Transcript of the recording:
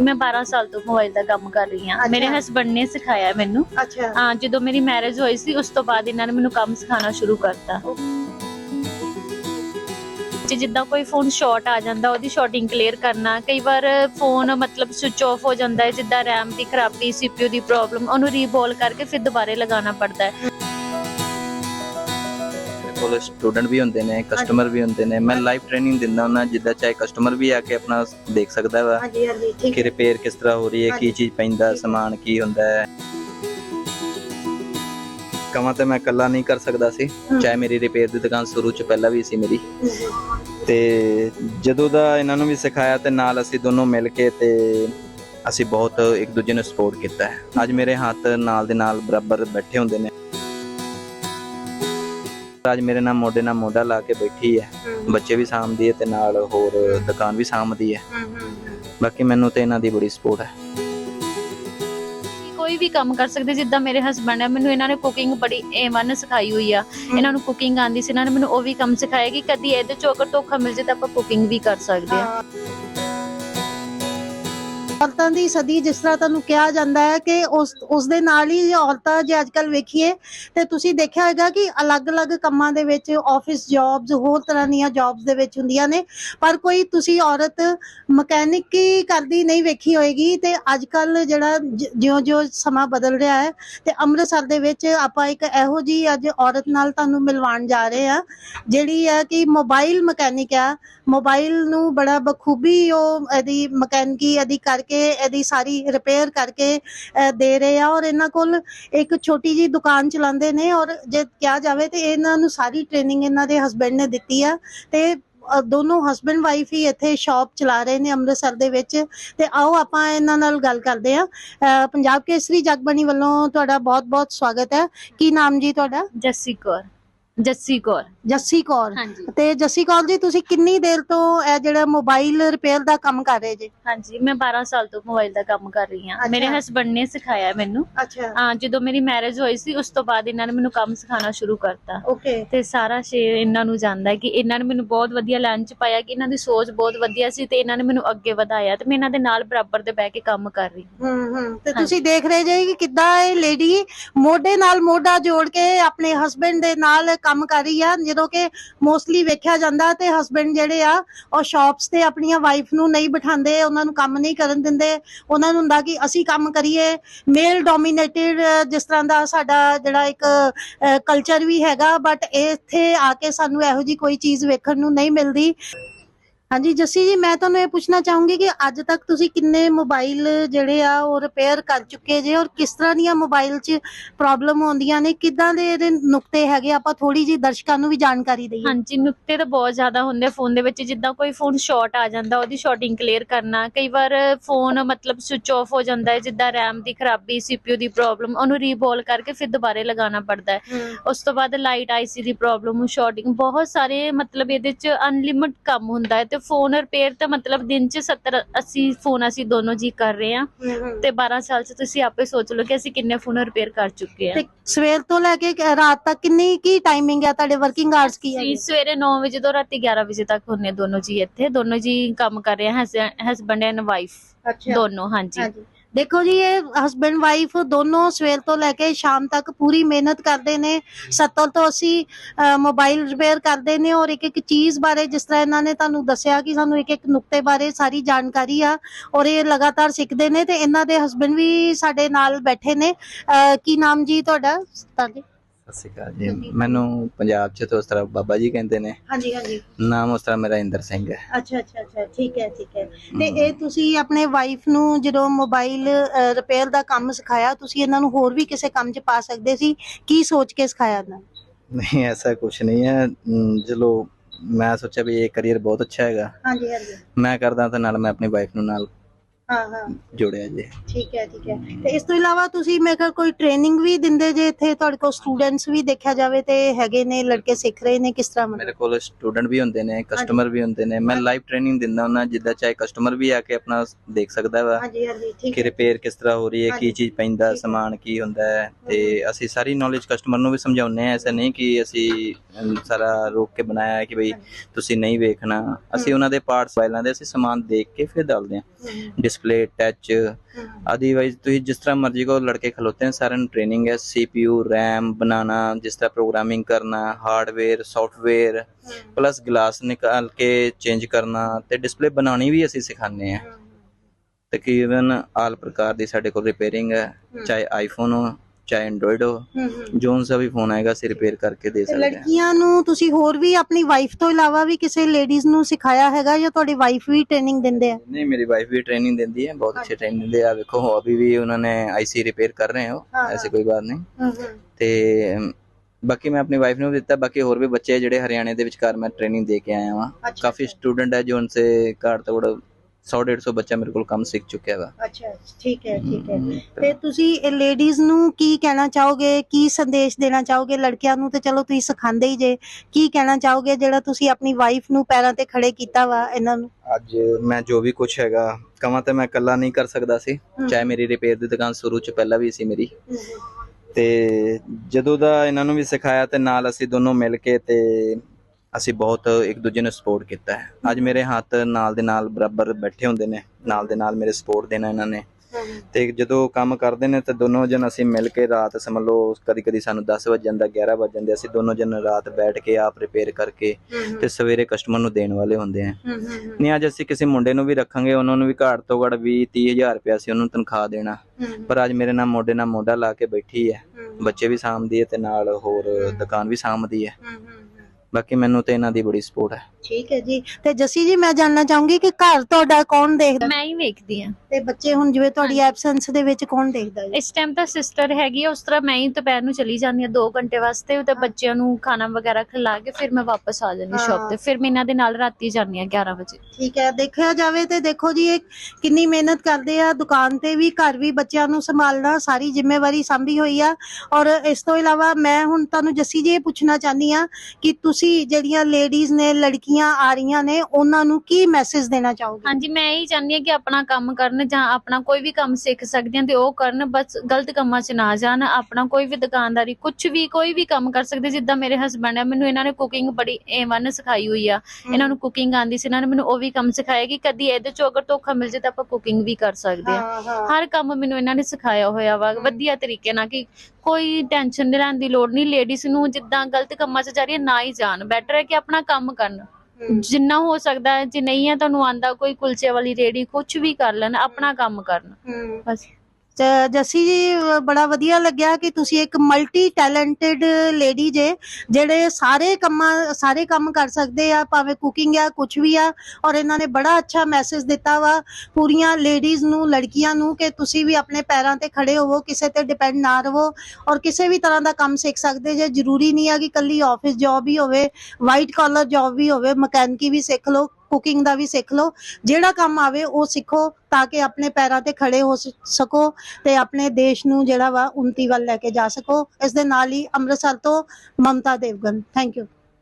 ਮੈਂ 12 ਸਾਲ ਤੋਂ ਮੋਬਾਈਲ ਦਾ ਕੰਮ ਕਰ ਰਹੀ ਹਾਂ। ਮੇਰੇ ਹਸਬੰਡ ਨੇ ਸਿਖਾਇਆ ਮੈਨੂੰ। ਅੱਛਾ। ਹਾਂ ਜਦੋਂ ਮੇਰੀ ਮੈਰਿਜ ਹੋਈ ਸੀ ਉਸ ਤੋਂ ਬਾਅਦ ਇਹਨਾਂ ਨੇ ਮੈਨੂੰ ਕੰਮ ਸਿਖਾਉਣਾ ਸ਼ੁਰੂ ਕਰਤਾ। ਤੇ ਜਿੱਦਾਂ ਕੋਈ ਫੋਨ ਸ਼ਾਰਟ ਆ ਜਾਂਦਾ ਉਹਦੀ ਸ਼ਾਰਟਿੰਗ ਕਲੀਅਰ ਕਰਨਾ ਕਈ ਵਾਰ ਫੋਨ ਮਤਲਬ ਸਵਿਚ ਆਫ ਹੋ ਜਾਂਦਾ ਹੈ ਜਿੱਦਾਂ RAM ਦੀ ਖਰਾਬੀ CPU ਦੀ ਪ੍ਰੋਬਲਮ ਉਹਨੂੰ ਰੀਬੋਲ ਕਰਕੇ ਫਿਰ ਦੁਬਾਰੇ ਲਗਾਉਣਾ ਪੜਦਾ ਹੈ। ਕੋਲ ਸਟੂਡੈਂਟ ਵੀ ਹੁੰਦੇ ਨੇ ਕਸਟਮਰ ਵੀ ਹੁੰਦੇ ਨੇ। ਮੈਂ ਲਾਈਵ ਟ੍ਰੇਨਿੰਗ ਦਿੰਦਾ ਉਹਨਾਂ ਜਿੱਦਾਂ ਚਾਹੇ ਕਸਟਮਰ ਵੀ ਆ ਕੇ ਆਪਣਾ ਦੇਖ ਸਕਦਾ ਵਾ ਹਾਂਜੀ ਹਾਂਜੀ ਠੀਕ ਕਿ ਰਿਪੇਅਰ ਕਿਸ ਤਰ੍ਹਾਂ ਹੋ ਰਹੀ ਹੈ ਕੀ ਚੀਜ਼ ਪੈਂਦਾ ਸਮਾਨ ਕੀ ਹੁੰਦਾ ਹੈ। ਕਮਾਂ ਤੇ ਮੈਂ ਇਕੱਲਾ ਨਹੀਂ ਕਰ ਸਕਦਾ ਸੀ। ਚਾਹੇ ਮੇਰੀ ਰਿਪੇਅਰ ਦੀ ਦੁਕਾਨ ਸ਼ੁਰੂ ਚ ਪਹਿਲਾਂ ਵੀ ਸੀ ਮੇਰੀ। ਤੇ ਜਦੋਂ ਦਾ ਇਹਨਾਂ ਨੂੰ ਵੀ ਸਿਖਾਇਆ ਤੇ ਨਾਲ ਅਸੀਂ ਦੋਨੋਂ ਮਿਲ ਕੇ ਤੇ ਅਸੀਂ ਬਹੁਤ ਇੱਕ ਦੂਜੇ ਨੂੰ ਸਪੋਰਟ ਕੀਤਾ ਹੈ। ਅੱਜ ਮੇਰੇ ਹੱਥ ਨਾਲ ਦੇ ਨਾਲ ਬਰਾਬਰ ਬੈਠੇ ਹੁੰਦੇ ਨੇ। ਅੱਜ ਮੇਰੇ ਨਾਲ ਮੋਢੇ ਨਾਲ ਮੋਢਾ ਲਾ ਕੇ ਬੈਠੀ ਹੈ। ਬੱਚੇ ਵੀ ਸਾਂਭਦੀ ਹੈ ਤੇ ਨਾਲ ਹੋਰ ਦੁਕਾਨ ਵੀ ਸਾਂਭਦੀ ਹੈ। ਬਾਕੀ ਮੈਨੂੰ ਤੇ ਇਹਨਾਂ ਦੀ ਬੜੀ ਸਪੋਰਟ ਹੈ। ਕੋਈ ਵੀ ਕੰਮ ਕਰ ਸਕਦੇ ਜਿੱਦਾਂ ਮੇਰੇ ਹਸਬੰਡ ਹੈ ਮੈਨੂੰ ਇਹਨਾਂ ਨੇ ਕੁਕਿੰਗ ਬੜੀ A1 ਸਿਖਾਈ ਹੋਈ ਆ। ਇਹਨਾਂ ਨੂੰ ਕੁਕਿੰਗ ਆਂਦੀ ਸੀ ਇਹਨਾਂ ਨੇ ਮੈਨੂੰ ਉਹ ਵੀ ਕੰਮ ਸਿਖਾਇਆ ਕਿ ਕਦੀ ਇਹਦੇ ਚੋਂ ਅਗਰ ਧੋਖਾ ਮਿਲ ਜੇ ਤਾਂ ਆਪਾਂ ਕੁਕਿੰਗ ਵੀ ਕਰ ਸਕਦੇ ਆ ਔਰਤਾਂ ਦੀ ਸਦੀ ਜਿਸ ਤਰ੍ਹਾਂ ਤੁਹਾਨੂੰ ਕਿਹਾ ਜਾਂਦਾ ਹੈ ਕਿ ਉਸ ਉਸ ਦੇ ਨਾਲ ਹੀ ਔਰਤਾਂ ਜੇ ਅੱਜਕੱਲ ਵੇਖੀਏ, ਤੇ ਤੁਸੀਂ ਦੇਖਿਆ ਹੋਵੇਗਾ ਕਿ ਅਲੱਗ-ਅਲੱਗ ਕੰਮਾਂ ਦੇ ਵਿੱਚ ਆਫਿਸ ਜੌਬਸ ਹੋਰ ਤਰ੍ਹਾਂ ਦੀਆਂ ਜੌਬਸ ਦੇ ਵਿੱਚ ਹੁੰਦੀਆਂ ਨੇ, ਪਰ ਕੋਈ ਤੁਸੀਂ ਔਰਤ ਮਕੈਨਿਕ ਹੀ ਕਰਦੀ ਨਹੀਂ ਵੇਖੀ ਹੋਏਗੀ, ਤੇ ਅੱਜਕੱਲ ਜਿਹੜਾ ਜਿਉਂ-ਜਿਉਂ ਸਮਾਂ ਬਦਲ ਰਿਹਾ ਹੈ, ਤੇ ਅੰਮ੍ਰਿਤਸਰ ਦੇ ਵਿੱਚ ਆਪਾਂ ਇੱਕ ਇਹੋ ਜੀ ਅੱਜ ਔਰਤ ਨਾਲ ਤੁਹਾਨੂੰ ਮਿਲਵਾਉਣ ਜਾ ਰਹੇ ਆ ਜਿਹੜੀ ਆ ਕਿ ਮੋਬਾਈਲ ਮਕੈਨਿਕ ਆ ਮੋਬਾਈਲ ਨੂੰ ਬੜਾ ਬਖੂਬੀ ਉਹ ਇਹਦੀ ਮਕੈਨਿਕੀ ਇਹਦੀ ਕਰਕੇ ਇਹਦੀ ਸਾਰੀ ਰਿਪੇਅਰ ਕਰਕੇ ਦੇ ਰਹੇ ਆ ਔਰ ਇਹਨਾਂ ਕੋਲ ਇੱਕ ਛੋਟੀ ਜੀ ਦੁਕਾਨ ਚਲਾਉਂਦੇ ਨੇ ਔਰ ਜੇ ਕਿਹਾ ਜਾਵੇ ਤੇ ਇਹਨਾਂ ਨੂੰ ਸਾਰੀ ਟ੍ਰੇਨਿੰਗ ਇਹਨਾਂ ਦੇ ਹਸਬੰਡ ਨੇ ਦਿੱਤੀ ਆ ਤੇ ਅਹ, ਦੋਨੋਂ ਹਸਬੰਡ ਵਾਈਫ ਹੀ ਇੱਥੇ ਸ਼ਾਪ ਚਲਾ ਰਹੇ ਨੇ ਅੰਮ੍ਰਿਤਸਰ ਦੇ ਵਿੱਚ ਤੇ ਆਓ ਆਪਾਂ ਇਹਨਾਂ ਨਾਲ ਗੱਲ ਕਰਦੇ ਆ ਪੰਜਾਬ ਕੇਸਰੀ ਜਗਬਾਣੀ ਵੱਲੋਂ ਤੁਹਾਡਾ ਬਹੁਤ-ਬਹੁਤ ਸਵਾਗਤ ਹੈ। ਕੀ ਨਾਮ ਜੀ ਤੁਹਾਡਾ? ਜੱਸੀ ਕੌਰ। ਜੱਸੀ ਕੌਰ। ਜੱਸੀ ਕੌਰ। ਹਾਂਜੀ। ਤੇ ਜੱਸੀ ਕੌਰ ਜੀ ਤੁਸੀਂ ਕਿੰਨੀ ਦੇਰ ਤੋਂ ਇਹ ਜਿਹੜਾ ਮੋਬਾਈਲ ਰਿਪੇਅਰ ਦਾ ਕੰਮ ਕਰ ਰਹੇ ਜੀ? ਹਾਂਜੀ ਮੈਂ 12 ਸਾਲ ਤੋਂ ਮੋਬਾਈਲ ਦਾ ਕੰਮ ਕਰ ਰਹੀ ਹਾਂ। ਅੱਛਾ। ਮੇਰੇ ਹਸਬੰਡ ਨੇ ਸਿਖਾਇਆ ਮੈਨੂੰ। ਅੱਛਾ। ਹਾਂ ਜਦੋਂ ਮੇਰੀ ਮੈਰਿਜ ਹੋਈ ਸੀ ਉਸ ਤੋਂ ਬਾਅਦ ਇਹਨਾਂ ਨੇ ਮੈਨੂੰ ਕੰਮ ਸਿਖਾਉਣਾ ਸ਼ੁਰੂ ਕਰਤਾ। ਓਕੇ ਤੇ ਸਾਰਾ ਸ਼ੇਰ ਇਹਨਾਂ ਨੂੰ ਜਾਂਦਾ ਹੈ ਕਿ ਇਹਨਾਂ ਨੇ ਮੈਨੂੰ ਬਹੁਤ ਵਧੀਆ ਲਾਈਨ ਚ ਪਾਇਆ ਕਿ ਇਹਨਾਂ ਦੀ ਸੋਚ ਬਹੁਤ ਵਧੀਆ ਸੀ ਤੇ ਇਹਨਾਂ ਨੇ ਮੈਨੂੰ ਅੱਗੇ ਵਧਾਇਆ ਤੇ ਮੈਂ ਇਹਨਾਂ ਦੇ ਨਾਲ ਬਰਾਬਰ ਦੇ ਬਹਿ ਕੇ ਕੰਮ ਕਰ ਰਹੀ ਹਾਂ। ਹੂੰ ਹੂੰ। ਤੇ ਤੁਸੀਂ ਦੇਖ ਰਹੇ ਜੇ ਕਿ ਕਿੱਦਾਂ ਇਹ ਲੇਡੀ ਮੋਢੇ ਨਾਲ ਮੋਢਾ ਜੋੜ ਕੇ ਆਪਣੇ ਹਸਬੰਡ ਦੇ ਨਾਲ ਕੰਮ ਕਰ ਰਹੀ ਆ, ਜਦੋਂ ਕਿ ਮੋਸਟਲੀ ਵੇਖਿਆ ਜਾਂਦਾ ਤੇ ਹਸਬੰਡ ਜਿਹੜੇ ਆ, ਉਹ ਸ਼ਾਪਸ ਤੇ ਆਪਣੀਆਂ ਵਾਈਫ ਨੂੰ ਨਹੀਂ ਬਿਠਾਉਂਦੇ, ਉਹਨਾਂ ਨੂੰ ਕੰਮ ਨਹੀਂ ਕਰਨ ਦਿੰਦੇ, ਉਹਨਾਂ ਨੂੰ ਹੁੰਦਾ ਕਿ ਅਸੀਂ ਕੰਮ ਕਰੀਏ। ਮੇਲ ਡੋਮੀਨੇਟਡ ਜਿਸ ਤਰ੍ਹਾਂ ਦਾ ਸਾਡਾ ਜਿਹੜਾ ਇੱਕ ਕਲਚਰ ਵੀ ਹੈਗਾ ਬਟ ਇੱਥੇ ਆ ਕੇ ਸਾਨੂੰ ਇਹੋ ਜੀ ਕੋਈ ਚੀਜ਼ ਵੇਖਣ ਨੂੰ ਨਹੀਂ ਮਿਲਦੀ। ਹਾਂਜੀ ਜੱਸੀ ਜੀ ਮੈਂ ਤੁਹਾਨੂੰ ਇਹ ਪੁੱਛਣਾ ਚਾਹੂੰਗੀ ਕਿ ਅੱਜ ਤੱਕ ਤੁਸੀਂ ਕਿੰਨੇ ਮੋਬਾਈਲ ਜਿਹੜੇ ਆ ਉਹ ਰਿਪੇਅਰ ਕਰ ਚੁੱਕੇ ਜੇ ਔਰ ਕਿਸ ਤਰ੍ਹਾਂ ਦੀਆਂ ਮੋਬਾਈਲ 'ਚ ਪ੍ਰੋਬਲਮ ਆਉਂਦੀਆਂ ਨੇ? ਕਿੱਦਾਂ ਦੇ ਇਹਦੇ ਨੁਕਤੇ ਹੈਗੇ? ਆਪਾਂ ਥੋੜੀ ਜੀ ਦਰਸ਼ਕਾਂ ਨੂੰ ਵੀ ਜਾਣਕਾਰੀ ਦਈਏ। ਹਾਂਜੀ ਨੁਕਤੇ ਤਾਂ ਬਹੁਤ ਜ਼ਿਆਦਾ ਹੁੰਦੇ ਫੋਨ ਦੇ ਵਿੱਚ। ਜਿੱਦਾਂ ਕੋਈ ਫੋਨ ਸ਼ਾਰਟ ਆ ਜਾਂਦਾ ਉਹਦੀ ਸ਼ਾਰਟਿੰਗ ਕਲੀਅਰ ਕਰਨਾ। ਕਈ ਵਾਰ ਫੋਨ ਮਤਲਬ ਸਵਿਚ ਆਫ ਹੋ ਜਾਂਦਾ ਹੈ ਜਿੱਦਾਂ RAM ਦੀ ਖਰਾਬੀ CPU ਦੀ ਪ੍ਰੋਬਲਮ ਉਹਨੂੰ ਰੀਬੋਲ ਕਰਕੇ ਫਿਰ ਦੁਬਾਰੇ ਲਗਾਉਣਾ ਪੜਦਾ ਹੈ। ਉਸ ਤੋਂ ਬਾਅਦ ਲਾਈਟ ਆਈਸੀ ਦੀ ਪ੍ਰੋਬਲਮ ਸ਼ਾਰਟਿੰਗ ਬਹੁਤ ਸਾਰੇ ਮਤਲਬ ਇਹਦੇ ਚ ਅਨਲਿਮਿਟ ਕੰਮ ਹੁੰਦਾ ਹੈ ਤੇ ਫੋਨ ਰਿਪੇਅਰ ਤਾਂ ਮਤਲਬ ਦਿਨ ਚ 70 80 ਫੋਨ ਅਸੀਂ ਦੋਨੋਂ ਜੀ ਕਰ ਰਹੇ ਹਾਂ। ਤੇ 12 ਸਾਲ ਚ ਤੁਸੀਂ ਆਪੇ ਸੋਚ ਲਓ ਕਿ ਅਸੀਂ ਕਿੰਨੇ ਫੋਨ ਰਿਪੇਅਰ ਕਰ ਚੁੱਕੇ ਤੇ ਹਾਂ ਸਵੇਰ ਤੋਂ ਲੈ ਕੇ ਰਾਤ ਤੱਕ ਕਿੰਨੀ ਕੀ ਟਾਈਮਿੰਗ ਹੈ ਤੁਹਾਡੇ ਵਰਕਿੰਗ ਆਵਰਸ ਕੀ ਹੈ ਅਸੀਂ ਸਵੇਰੇ 9 ਵਜੇ ਤੋਂ ਰਾਤੀ 11 ਵਜੇ ਤੱਕ ਹੁੰਨੇ ਦੋਨੋਂ ਜੀ ਇੱਥੇ। ਦੋਨੋਂ ਜੀ ਕੰਮ ਕਰ ਰਹੇ ਹਾਂ ਹਸਬੰਡ ਐਂਡ ਵਾਈਫ ਦੋਨੋਂ ਹਾਂਜੀ। ਹਾਂਜੀ। ਦੇਖੋ ਜੀ, ਇਹ ਹਸਬੰਡ ਵਾਈਫ ਦੋਨੋਂ ਸਵੇਰ ਤੋਂ ਲੈ ਕੇ ਸ਼ਾਮ ਤੱਕ ਪੂਰੀ ਮਿਹਨਤ ਕਰਦੇ ਨੇ। 70 ਤੋਂ 80 ਮੋਬਾਈਲ ਰਿਪੇਅਰ ਕਰਦੇ ਨੇ ਔਰ ਇੱਕ ਇੱਕ ਚੀਜ਼ ਬਾਰੇ ਜਿਸ ਤਰ੍ਹਾਂ ਇਹਨਾਂ ਨੇ ਤੁਹਾਨੂੰ ਦੱਸਿਆ ਕਿ ਸਾਨੂੰ ਇੱਕ ਇੱਕ ਨੁਕਤੇ ਬਾਰੇ ਸਾਰੀ ਜਾਣਕਾਰੀ ਆ ਔਰ ਇਹ ਲਗਾਤਾਰ ਸਿੱਖਦੇ ਨੇ ਤੇ ਇਹਨਾਂ ਦੇ ਹਸਬੰਡ ਵੀ ਸਾਡੇ ਨਾਲ ਬੈਠੇ ਨੇ। ਕੀ ਨਾਮ ਜੀ ਤੁਹਾਡਾ? ਤੁਹਾਡੇ ਸਤਿ ਸ਼੍ਰੀ ਅਕਾਲ ਜੀ। ਮੈਨੂੰ ਪੰਜਾਬ 'ਚ ਤਾਂ ਉਸ ਤਰ੍ਹਾਂ ਬਾਬਾ ਜੀ ਕਹਿੰਦੇ ਨੇ। ਹਾਂਜੀ ਹਾਂਜੀ। ਨਾਮ ਉਸ ਤਰ੍ਹਾਂ ਮੇਰਾ ਇੰਦਰ ਸਿੰਘ ਹੈ। ਅੱਛਾ ਅੱਛਾ ਅੱਛਾ। ਠੀਕ ਹੈ ਠੀਕ ਹੈ। ਤੇ ਇਹ ਤੁਸੀਂ ਆਪਣੇ ਵਾਈਫ ਨੂੰ ਜਦੋਂ ਮੋਬਾਈਲ ਰਿਪੇਅਰ ਦਾ ਕੰਮ ਸਿਖਾਇਆ ਤੁਸੀਂ ਇਹਨਾਂ ਨੂੰ ਹੋਰ ਵੀ ਕਿਸੇ ਕੰਮ 'ਚ ਪਾ ਸਕਦੇ ਸੀ? ਕੀ ਸੋਚ ਕੇ ਸਿਖਾਇਆ ਇਹਨਾਂ ਨਹੀਂ ਐਸਾ ਕੁਝ ਨਹੀਂ ਹੈ। ਚਲੋ ਮੈਂ ਸੋਚਿਆ ਵੀ ਇਹ ਕਰੀਅਰ ਬਹੁਤ ਅੱਛਾ ਹੈਗਾ। ਹਾਂਜੀ ਹਾਂਜੀ। ਮੈਂ ਕਰਦਾ ਤਾਂ ਨਾਲ ਮੈਂ ਆਪਣੀ ਵਾਈਫ ਨੂੰ ਨਾਲ ਹਾਂ ਹਾਂ। ਜੋੜਿਆ ਜੀ। ਠੀਕ ਹੈ ਠੀਕ ਹੈ। ਤੇ ਇਸ ਤੋਂ ਇਲਾਵਾ ਤੁਸੀਂ ਮੈਂ ਕਿਹਾ ਕੋਈ ਟ੍ਰੇਨਿੰਗ ਵੀ ਦਿੰਦੇ ਜੇ ਇੱਥੇ? ਤੁਹਾਡੇ ਕੋਲ ਸਟੂਡੈਂਟਸ ਵੀ ਦੇਖਿਆ ਜਾਵੇ ਤੇ ਹੈਗੇ ਨੇ ਲੜਕੇ ਸਿੱਖ ਰਹੇ ਨੇ ਕਿਸ ਤਰ੍ਹਾਂ ਮੇਰੇ ਮਤਲਬ ਕੋਲ ਸਟੂਡੈਂਟ ਵੀ ਹੁੰਦੇ ਨੇ ਕਸਟਮਰ ਵੀ ਹੁੰਦੇ ਨੇ। ਮੈਂ ਲਾਈਵ ਟ੍ਰੇਨਿੰਗ ਦਿੰਦਾ ਉਹਨਾਂ ਜਿੱਦਾਂ ਚਾਹੇ ਕਸਟਮਰ ਵੀ ਆ ਕੇ ਆਪਣਾ ਦੇਖ ਸਕਦਾ ਵਾ। ਹਾਂਜੀ ਹਾਂਜੀ ਠੀਕ ਕਿ ਹੈ। ਰਿਪੇਅਰ ਕਿਸ ਤਰ੍ਹਾਂ ਹੋ ਰਹੀ ਹੈ ਕੀ ਹਾਂਜੀ। ਚੀਜ਼ ਪੈਂਦਾ ਠੀਕ। ਸਮਾਨ ਕੀ ਹੁੰਦਾ ਹੈ। ਤੇ ਅਸੀਂ ਸਾਰੀ ਨੌਲੇਜ ਕਸਟਮਰ ਨੂੰ ਵੀ ਸਮਝਾਉਂਦੇ ਆ ਐਸਾ ਨਹੀਂ ਕਿ ਅਸੀਂ ਅਮ, ਸਾਰਾ ਰੋਕ ਕੇ ਬਣਾਇਆ ਹੈ ਕਿ ਬਈ ਤੁਸੀਂ ਨਹੀਂ ਵੇਖਣਾ। ਅਸੀਂ ਉਹਨਾਂ ਦੇ ਪਾਰਟਸ ਫਾਈਲਾਂ ਦੇ ਅਸੀਂ ਸਮਾਨ ਦੇਖ ਕੇ ਫਿਰ ਡਾਲਦੇ ਹਾਂ। ਹਮ, ਜਿਸ ਡਿਸਪਲੇ ਟੱਚ ਆਦि ਵਾਈਜ਼ ਤੁਸੀਂ ਜਿਸ ਤਰ੍ਹਾਂ ਮਰਜ਼ੀ ਕੋ ਲੜਕੇ ਖਲੋਤੇ हैं ਸਾਰਿਆਂ ਨੂੰ ਟ੍ਰੇਨਿੰਗ ਹੈ। CPU RAM ਬਣਾਉਣਾ ਜਿਸ ਤਰ੍ਹਾਂ ਪ੍ਰੋਗਰਾਮਿੰਗ ਕਰਨਾ ਹਾਰਡਵੇਅਰ ਸੌਫਟਵੇਅਰ ਪਲੱਸ ਗਲਾਸ ਨਿਕਾਲ ਕੇ ਚੇਂਜ ਕਰਨਾ ਤੇ ਡਿਸਪਲੇ ਬਣਾਉਣੀ ਵੀ ਅਸੀਂ ਸਿਖਾਉਂਦੇ ਹਾਂ। ਤਕਰੀਬਨ ਆਲ ਪ੍ਰਕਾਰ ਦੀ ਸਾਡੇ ਕੋਲ ਰਿਪੇਅਰਿੰਗ ਹੈ ਚਾਹੇ ਆਈਫੋਨ ਹੋ ਚਾਹੇ ਐਂਡਰੋਇਡ ਹੋ ਜੋਨ ਸਾ ਵੀ ਫੋਨ ਆਏਗਾ ਅਸੀਂ ਰਿਪੇਅਰ ਕਰਕੇ ਦੇ ਸਕਦੇ ਲੜਕੀਆਂ ਨੂੰ ਤੁਸੀਂ ਹੋਰ ਵੀ ਆਪਣੀ ਵਾਈਫ ਤੋਂ ਇਲਾਵਾ ਵੀ ਕਿਸੇ ਲੇਡੀਜ਼ ਨੂੰ ਸਿਖਾਇਆ ਹੈਗਾ ਜਾਂ ਤੁਹਾਡੀ ਵਾਈਫ ਵੀ ਟ੍ਰੇਨਿੰਗ ਦਿੰਦੇ ਆ? ਨਹੀਂ ਮੇਰੀ ਵਾਈਫ ਵੀ ਟ੍ਰੇਨਿੰਗ ਦਿੰਦੀ ਹੈ ਬਹੁਤ ਅੱਛੀ ਟ੍ਰੇਨਿੰਗ ਦਿੰਦੇ ਆ। ਵੇਖੋ ਹੋ ਅਭੀ ਵੀ ਉਹਨਾਂ ਨੇ ਆਈਸੀ ਰਿਪੇਅਰ ਕਰ ਰਹੇ ਹੋ ਐਸੀ ਕੋਈ ਬਾਤ ਨਹੀਂ। ਤੇ ਬਾਕੀ ਮੈਂ ਆਪਣੀ ਵਾਈਫ ਨੂੰ ਵੀ ਦਿੱਤਾ ਬਾਕੀ ਹੋਰ ਵੀ ਬੱਚੇ ਜਿਹੜੇ ਹਰਿਆਣੇ ਦੇ ਵਿਚਕਾਰ ਮੈਂ ਟ੍ਰੇਨਿੰਗ ਦੇ ਕੇ ਆਇਆ ਹਾਂ ਕਾਫੀ ਸਟੂਡੈਂਟ ਹੈ ਜੋ ਉਨਸੇ ਘਾਟ ਤੋਂ 100 150 ਬੱਚਾ ਮੇਰੇ ਕੋਲ ਕੰਮ ਸਿੱਖ ਚੁੱਕਿਆ ਵਾ। ਅੱਛਾ ਠੀਕ ਹੈ ਠੀਕ ਹੈ। ਤੇ ਤੁਸੀਂ ਲੇਡੀਜ਼ ਨੂੰ ਕੀ ਕਹਿਣਾ ਚਾਹੋਗੇ? ਕੀ ਸੰਦੇਸ਼ ਦੇਣਾ ਚਾਹੋਗੇ ਲੜਕਿਆਂ ਨੂੰ? ਤੇ ਚਲੋ ਤੁਸੀਂ ਸਿਖਾਉਂਦੇ ਹੀ ਜੇ। ਕੀ ਕਹਿਣਾ ਚਾਹੋਗੇ ਜਿਹੜਾ ਤੁਸੀਂ ਆਪਣੀ ਵਾਈਫ ਨੂੰ ਪੈਰਾਂ ਤੇ ਖੜੇ ਕੀਤਾ ਵਾ ਇਹਨਾਂ ਨੂੰ? ਅੱਜ ਮੈਂ ਜੋ ਵੀ ਕੁਝ ਹੈਗਾ ਕਮਾਂ ਤੇ ਮੈਂ ਇਕੱਲਾ ਨਹੀਂ ਕਰ ਸਕਦਾ ਸੀ। ਚਾਹੇ ਮੇਰੀ ਰਿਪੇਅਰ ਦੀ ਦੁਕਾਨ ਸ਼ੁਰੂ ਚ ਪਹਿਲਾਂ ਵੀ ਸੀ ਮੇਰੀ। ਤੇ ਜਦੋਂ ਦਾ ਇਹਨਾਂ ਨੂੰ ਵੀ ਸਿਖਾਇਆ ਤੇ ਨਾਲ ਅਸੀਂ ਦੋਨੋਂ ਮਿਲ ਕੇ ਤੇ ਅਸੀਂ ਬਹੁਤ ਇੱਕ ਦੂਜੇ ਨੂੰ ਸਪੋਰਟ ਕੀਤਾ ਹੈ। ਅੱਜ ਮੇਰੇ ਹੱਥ ਨਾਲ ਦੇ ਨਾਲ ਬਰਾਬਰ ਬੈਠੇ ਹੁੰਦੇ ਨੇ ਨਾਲ ਦੇ ਨਾਲ ਮੇਰੇ ਸਪੋਰਟ ਦੇਣਾ ਇਹਨਾਂ ਨੇ। ਤੇ ਜਦੋਂ ਕੰਮ ਕਰਦੇ ਨੇ ਤੇ ਦੋਨੋਂ ਜਨ ਅਸੀਂ ਮਿਲ ਕੇ ਰਾਤ ਸਮਝ ਲਓ ਕਦੀ ਕਦੀ ਸਾਨੂੰ 10 ਵਜ ਜਾਂਦਾ 11 ਵਜ ਜਾਂਦੇ ਅਸੀਂ ਦੋਨੋਂ ਜਨ ਰਾਤ ਬੈਠ ਕੇ ਆਪ ਰਿਪੇਅਰ ਕਰਕੇ ਤੇ ਸਵੇਰੇ ਕਸਟਮਰ ਨੂੰ ਦੇਣ ਵਾਲੇ ਹੁੰਦੇ ਆ। ਨਹੀਂ ਅੱਜ ਅਸੀਂ ਕਿਸੇ ਮੁੰਡੇ ਨੂੰ ਵੀ ਰੱਖਾਂਗੇ ਉਹਨਾਂ ਨੂੰ ਵੀ ਘੱਟ ਤੋਂ ਘੱਟ 20 30000 ਰੁਪਇਆ ਅਸੀਂ ਉਹਨੂੰ ਤਨਖਾਹ ਦੇਣਾ। ਪਰ ਅੱਜ ਮੇਰੇ ਨਾਲ ਮੋਢੇ ਨਾਲ ਮੋਢਾ ਲਾ ਕੇ ਬੈਠੀ ਹੈ। ਬੱਚੇ ਵੀ ਸਾਂਭਦੀ ਹੈ ਤੇ ਨਾਲ ਹੋਰ ਦੁਕਾਨ ਵੀ ਸਾਂਭਦੀ ਹੈ। ਬਾਕੀ ਮੈਨੂੰ ਤੇ ਇਹਨਾਂ ਦੀ ਬੜੀ ਸਪੋਰਟ ਹੈ। ਠੀਕ ਹੈ ਜੀ। ਤੇ ਜੱਸੀ ਜੀ ਮੈਂ ਜਾਣਨਾ ਚਾਹੂੰਗੀ ਕਿ ਘਰ ਤੁਹਾਡਾ ਕੌਣ ਦੇਖਦਾ? ਮੈਂ ਹੀ ਵੇਖਦੀ ਆ ਤੇ ਬੱਚੇ ਹੁਣ ਜਿਵੇਂ ਤੁਹਾਡੀ ਐਬਸੈਂਸ ਦੇ ਵਿੱਚ ਕੌਣ ਦੇਖਦਾ ਜੀ? ਇਸ ਟਾਈਮ ਤਾਂ ਸਿਸਟਰ ਹੈਗੀ ਆ ਉਸ ਤਰ੍ਹਾਂ ਮੈਂ ਹੀ ਦੁਪਹਿਰ ਨੂੰ ਚਲੀ ਜਾਂਦੀ ਆ 2 ਘੰਟੇ ਵਾਸਤੇ ਤੇ ਬੱਚਿਆਂ ਨੂੰ ਖਾਣਾ ਵਗੈਰਾ ਖਿਲਾ ਕੇ ਫਿਰ ਮੈਂ ਵਾਪਸ ਆ ਜਾਂਦੀ ਸ਼ਾਪ। ਤੇ। ਫਿਰ ਮੈਂ ਇਹਨਾਂ ਦੇ ਨਾਲ ਰਾਤੀ ਜਾਂਦੀ ਆ 11 ਵਜੇ। ਠੀਕ ਹੈ ਦੇਖਿਆ ਜਾਵੇ ਤੇ ਦੇਖੋ ਜੀ ਇਹ ਕਿੰਨੀ ਮਿਹਨਤ ਕਰਦੇ ਆ। ਦੁਕਾਨ ਤੇ ਵੀ ਘਰ ਵੀ ਬੱਚਿਆਂ ਨੂੰ ਸੰਭਾਲਣਾ ਸਾਰੀ ਜ਼ਿੰਮੇਵਾਰੀ ਸੰਭੀ ਹੋਈ ਆ। ਔਰ ਇਸ ਤੋਂ ਇਲਾਵਾ ਮੈਂ ਹੁਣ ਤੁਹਾਨੂੰ ਜੱਸੀ ਜੀ ਇਹ ਪੁੱਛਣਾ ਚਾਹਨੀ ਆ ਕਿ ਤੁਸੀਂ ਜਿਹੜੀਆਂ ਲੇਡੀਜ਼ ਨੇ ਲੜਕੀਆਂ ਆ ਰਹੀਆਂ ਨੇ ਉਹਨਾਂ ਨੂੰ ਕੀ ਮੈਸੇਜ ਦੇਣਾ ਚਾਹੋਗੇ? ਹਾਂਜੀ ਮੈਂ ਇਹੀ ਚਾਹੁੰਦੀ ਹਾਂ ਕਿ ਆਪਣਾ ਕੰਮ ਕਰਨ ਜਾਂ ਆਪਣਾ ਕੋਈ ਵੀ ਕੰਮ ਸਿੱਖ ਸਕਦੇ ਹਾਂ ਤੇ ਉਹ ਕਰਨ ਬਸ ਗਲਤ ਕੰਮਾਂ 'ਚ ਨਾ ਜਾਣ ਆਪਣਾ ਕੋਈ ਵੀ ਦੁਕਾਨਦਾਰੀ ਕੁਝ ਵੀ ਕੋਈ ਵੀ ਕੰਮ ਕਰ ਸਕਦੇ ਜਿੱਦਾਂ ਮੇਰੇ ਹਸਬੰਡ ਆ ਮੈਨੂੰ ਇਹਨਾਂ ਨੇ ਕੁਕਿੰਗ ਬੜੀ A1 ਸਿਖਾਈ ਹੋਈ ਆ। ਇਹਨਾਂ ਨੂੰ ਕੁਕਿੰਗ ਆਂਦੀ ਸੀ ਇਹਨਾਂ ਨੇ ਮੈਨੂੰ ਉਹ ਵੀ ਕੰਮ ਸਿਖਾਇਆ ਕਿ ਕਦੀ ਇਹਦੇ 'ਚੋਂ ਅਗਰ ਧੋਖਾ ਮਿਲ ਜੇ ਤਾਂ ਆਪਾਂ ਕੁਕਿੰਗ ਵੀ ਕਰ ਸਕਦੇ ਆ ਹਾਂ ਹਾਂ। ਹਰ ਕੰਮ ਮੈਨੂੰ ਇਹਨਾਂ ਨੇ ਸਿਖਾਇਆ ਹੋਇਆ ਵਾ ਵਧੀਆ ਤਰੀਕੇ ਨਾਲ ਕਿ ਕੋਈ ਟੈਨਸ਼ਨ ਲੈਣ ਦੀ ਲੋੜ ਨਹੀਂ ਲੇਡੀਜ਼ ਨੂੰ ਜਿੱਦਾਂ ਗਲਤ ਕੰਮਾਂ 'ਚ ਜਾ ਰਹੀ ਹੈ ਨਾ ਹੀ ਜਾਣ ਬੈਟਰ ਹੈ ਕਿ ਆਪਣਾ ਕੰਮ ਕਰਨ। ਜਿੰਨਾ ਹੋ ਸਕਦਾ ਹੈ ਜੇ ਨਹੀਂ ਹੈ ਤੁਹਾਨੂੰ ਆਂਦਾ ਕੋਈ ਕੁਲਚੇ ਵਾਲੀ ਰੇੜੀ ਕੁਝ ਵੀ ਕਰ ਲੈਣ ਆਪਣਾ ਕੰਮ ਕਰਨ। ਬਸ। ਜੱਸੀ ਜੀ ਬੜਾ ਵਧੀਆ ਲੱਗਿਆ ਕਿ ਤੁਸੀਂ ਇੱਕ ਮਲਟੀ ਟੈਲੈਂਟਡ ਲੇਡੀ ਜੇ, ਜਿਹੜੇ ਸਾਰੇ ਕੰਮਾਂ, ਸਾਰੇ ਕੰਮ ਕਰ ਸਕਦੇ ਆ, ਭਾਵੇਂ ਕੁਕਿੰਗ ਆ ਕੁਝ ਵੀ ਆ, ਔਰ ਇਹਨਾਂ ਨੇ ਬੜਾ ਅੱਛਾ ਮੈਸੇਜ ਦਿੱਤਾ ਵਾ ਪੂਰੀਆਂ ਲੇਡੀਜ਼ ਨੂੰ, ਲੜਕੀਆਂ ਨੂੰ ਕਿ ਤੁਸੀਂ ਵੀ ਆਪਣੇ ਪੈਰਾਂ ਤੇ ਖੜੇ ਹੋਵੋ, ਕਿਸੇ ਤੇ ਡਿਪੈਂਡ ਨਾ ਰਹੋ ਔਰ ਕਿਸੇ ਵੀ ਤਰ੍ਹਾਂ ਦਾ ਕੰਮ ਸਿੱਖ ਸਕਦੇ ਜੇ। ਜ਼ਰੂਰੀ ਨਹੀਂ ਆ ਕਿ ਕੱਲੀ ਆਫਿਸ ਜੌਬ ਹੀ ਹੋਵੇ ਵਾਈਟ ਕਾਲਰ ਜੌਬ ਵੀ ਹੋਵੇ, ਮਕੈਨਿਕੀ ਵੀ ਸਿੱਖ ਲਓ। ਕੁਕਿੰਗ ਦਾ ਵੀ ਸਿੱਖ ਲਓ, ਜਿਹੜਾ ਕੰਮ ਆਵੇ ਉਹ ਸਿੱਖੋ ਤਾਂ ਕਿ ਆਪਣੇ ਪੈਰਾਂ ਤੇ ਖੜੇ ਹੋ ਸਕੋ ਤੇ ਆਪਣੇ ਦੇਸ਼ ਨੂੰ ਜਿਹੜਾ ਵਾ ਉਨਤੀ ਵੱਲ ਲੈ ਕੇ ਜਾ ਸਕੋ। ਇਸ ਦੇ ਨਾਲ ਹੀ ਅੰਮ੍ਰਿਤਸਰ ਤੋਂ ਮਮਤਾ ਦੇਵਗਨ। Thank you